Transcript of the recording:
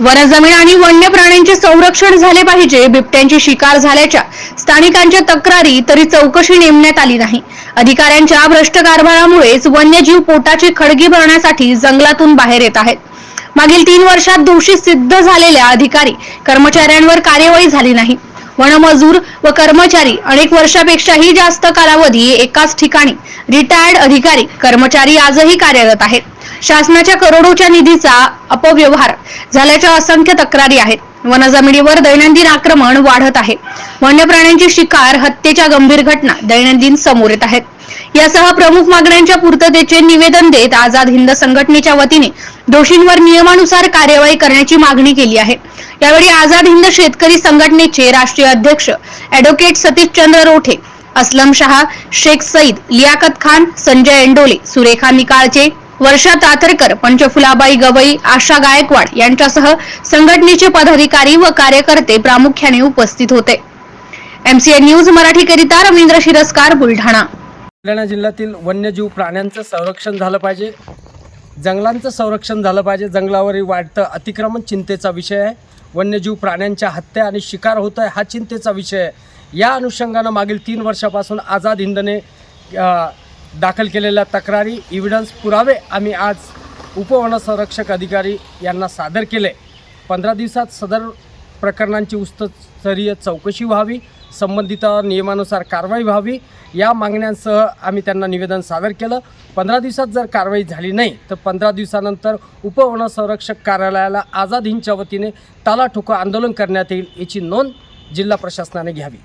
वनजमीन आणि वन्य प्राण्यांचे संरक्षण झाले पाहिजे बिबट्यांची शिकार झाल्याच्या स्थानिकांच्या तक्रारी तरी चौकशी नेमण्यात आली नाही. अधिकाऱ्यांच्या भ्रष्ट कारभारामुळेच वन्यजीव पोटाची खडगी भरण्यासाठी जंगलातून बाहेर येत आहेत. मागील तीन वर्षात दोषी सिद्ध झालेल्या अधिकारी कर्मचाऱ्यांवर कार्यवाही झाली नाही. वनमजूर व कर्मचारी अनेक वर्षापेक्षाही जास्त कालावधी एकाच ठिकाणी. रिटायर्ड अधिकारी कर्मचारी आजही कार्यरत आहेत. शासनाच्या करोडोच्या निधीचा अपव्यवहार झाल्याच्या असंख्य तक्रारी आहेत. वनजमिनीवर दैनंदिन आक्रमण वाढत आहे. वन्य प्राण्यांची शिकार हत्येच्या गंभीर घटना दैनंदिन समोर येत आहेत. यासह प्रमुख मागण्यांच्या पूर्ततेचे निवेदन देत आझाद हिंद संघटनेच्या वतीने दोषींवर नियमानुसार कार्यवाही करण्याची मागणी केली आहे. यावेळी आझाद हिंद शेतकरी संघटनेचे राष्ट्रीय अध्यक्ष अॅडव्होकेट सतीशचंद्र रोठे असलम शहा शेख सईद लियाकत खान संजय एंडोले सुरेखा निकाळचे वर्षा तातरकर पंचफुलाबाई गवई आशा गायकवाड यांच्यासह संघटनेचे पदाधिकारी व कार्यकर्ते प्रामुख्याने उपस्थित होते. एमसीए न्यूज मराठीकरिता रवींद्र शिरस्कार बुलढाणा. बुलढाणा जिल्ह्यातील वन्यजीव प्राण्यांचं संरक्षण झालं पाहिजे. जंगलांचं संरक्षण झालं पाहिजे. जंगलावरील वाढतं अतिक्रमण चिंतेचा विषय आहे. वन्यजीव प्राण्यांच्या हत्या आणि शिकार होत आहे हा चिंतेचा विषय आहे. या अनुषंगानं मागील तीन वर्षापासून आझाद हिंदने दाखल केलेल्या तक्रारी इव्हिडन्स पुरावे आम्ही आज उपवनसंरक्षक अधिकारी यांना सादर केले. पंधरा दिवसात सदर प्रकरणांची उच्चस्तरीय चौकशी व्हावी संबंधित नियमानुसार कारवाई व्हावी या मागण्यांसह आम्ही त्यांना निवेदन सादर केलं. पंधरा दिवसात जर कारवाई झाली नाही तर पंधरा दिवसानंतर उपवनसंरक्षक कार्यालयाला आझाद हिंदच्या वतीने ताला ठोको आंदोलन करण्यात येईल याची नोंद जिल्हा प्रशासनाने घ्यावी.